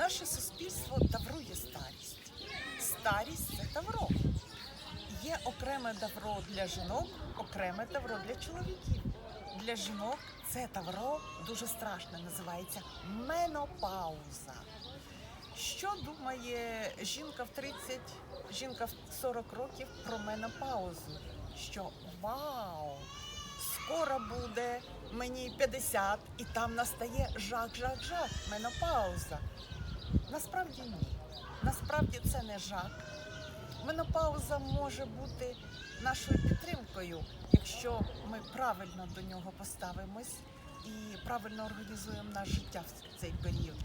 Наше суспільство таврує старість. Старість це тавро. Є окреме тавро для жінок, окреме тавро для чоловіків. Для жінок це тавро дуже страшне, називається менопауза. Що думає жінка в 30, жінка в 40 років про менопаузу? Що вау! Скоро буде мені 50, і там настає жак-жак-жак, менопауза. Насправді ні. Насправді це не жак. Менопауза може бути нашою підтримкою, якщо ми правильно до нього поставимось і правильно організуємо наше життя в цей період.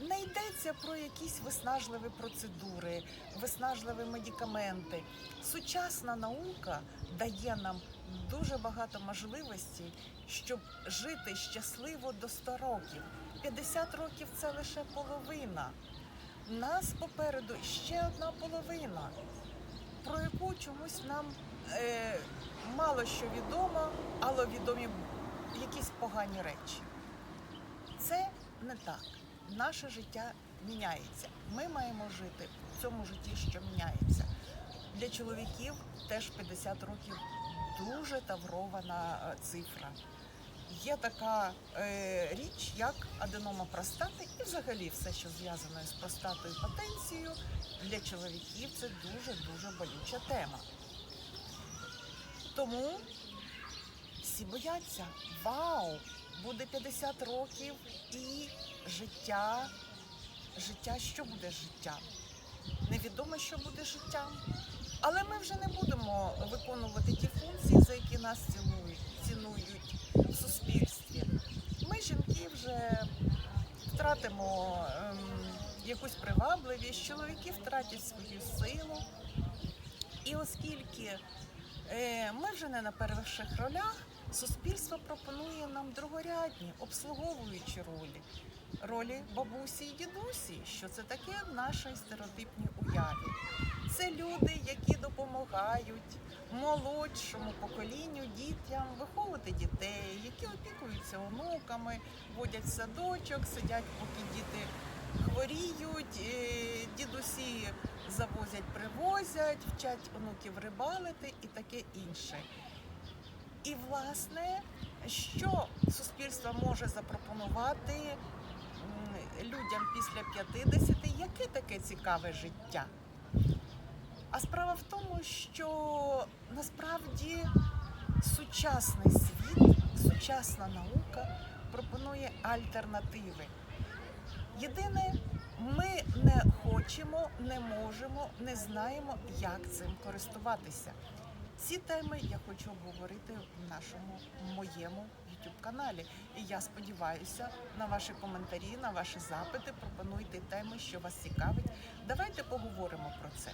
Не йдеться про якісь виснажливі процедури, виснажливі медикаменти. Сучасна наука дає нам дуже багато можливостей, щоб жити щасливо до 100 років. 50 років це лише половина. Нас попереду ще одна половина, про яку чомусь нам е, мало що відомо, але відомі якісь погані речі. Це не так. Наше життя міняється. Ми маємо жити в цьому житті, що міняється. Для чоловіків теж 50 років дуже таврована е, цифра. Є така е, річ, як аденома простати, і взагалі все, що зв'язане з простатою потенцією, для чоловіків це дуже-дуже болюча тема. Тому всі бояться, вау, буде 50 років і життя, життя, що буде життям? Невідомо, що буде життям. Але ми вже не будемо виконувати ті функції, за які нас цінують, цінують в суспільстві. Ми, жінки, вже втратимо ем, якусь привабливість, чоловіки втратять свою силу. І оскільки е, ми вже не на перших ролях, суспільство пропонує нам другорядні, обслуговуючі ролі. Ролі бабусі і дідусі, що це таке в нашій стереотипній уяві. Це люди, які допомагають молодшому поколінню дітям виховувати дітей, які опікуються онуками, водять в садочок, сидять, поки діти хворіють, дідусі завозять, привозять, вчать онуків рибалити і таке інше. І, власне, що суспільство може запропонувати людям після 50, яке таке цікаве життя? А справа в тому, що насправді сучасний світ, сучасна наука пропонує альтернативи. Єдине, ми не хочемо, не можемо, не знаємо, як цим користуватися. Ці теми я хочу обговорити в нашому моєму youtube каналі. І я сподіваюся на ваші коментарі, на ваші запити. Пропонуйте теми, що вас цікавить. Давайте поговоримо про це.